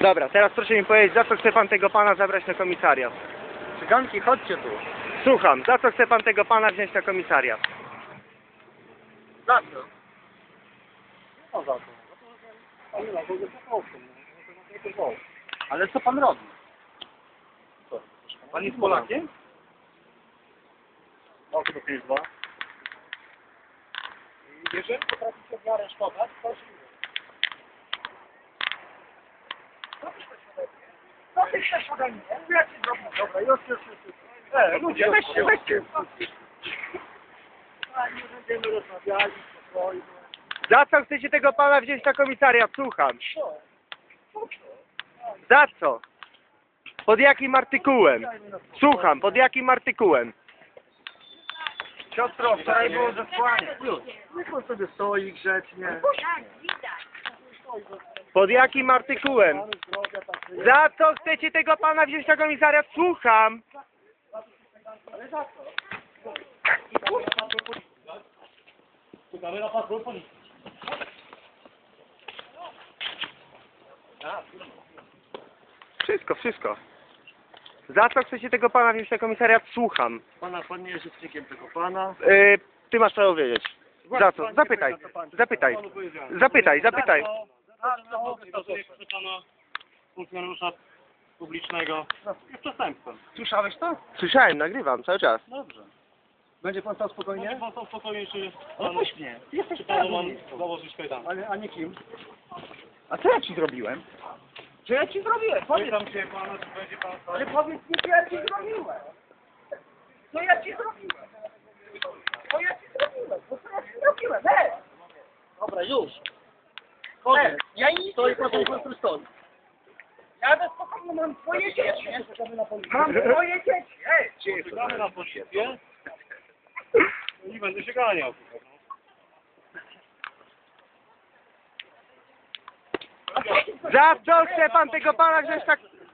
Dobra, teraz proszę mi powiedzieć, za co chce pan tego pana zabrać na komisariat? Cyganki, chodźcie tu. Słucham, za co chce pan tego pana wziąć na komisariat? Za co? No za to. Ale drogę po prostu. Ale co pan robi? Co? Pan jest Polakiem? O, to 5-2. Jeżeli potraficie mnie aresztować, to Co ci zrobię. Dobra, już, już, już. E, ludzie, weźcie, weźcie. A, nie będziemy rozmawiali, spokojnie. Za co chcecie tego pana wziąć na komisariat? Słucham. Co? Za co? Pod jakim artykułem? Słucham, pod jakim artykułem? Siostro, wczoraj było zesłanie. Niech on sobie stoi grzecznie. Pod jakim artykułem? Za co chcecie tego pana wziąć na komisariat? Słucham. Czekamy na patrol policji. Wszystko, wszystko. Za co chcecie tego pana wziąć na komisariat? Słucham. Pana, pan nie jest rzecznikiem tego pana. Yy, ty masz prawo wiedzieć. Za co? Zapytaj. Zapytaj. Zapytaj, zapytaj. Funkcjonariusza publicznego. Jest przestępstwem. Słyszałeś to? Słyszałem, nagrywam cały czas. Dobrze. Będzie pan stał Będzie spokojnie? pan stał spokojnie, czy No panu, puść mnie. Ty jesteś czy panu mam założyć kajdan? Ale, a nie kim? A co ja ci zrobiłem? Co ja ci zrobiłem? Powiedz, Pytam się pana, czy będzie pan stał... ale powiedz mi, co ja ci zrobiłem. Co ja ci zrobiłem? Co ja ci zrobiłem? No co ja ci zrobiłem? Hej! Dobra, już. Hej! Ja nic Stoi nie zrobiłem. Ja bez spokoju mam twoje dzieci. Mam twoje dzieci. Hej! Czekamy na policję i będę się ganiał. A co ty Za co chce pan tego pana wziąć tak...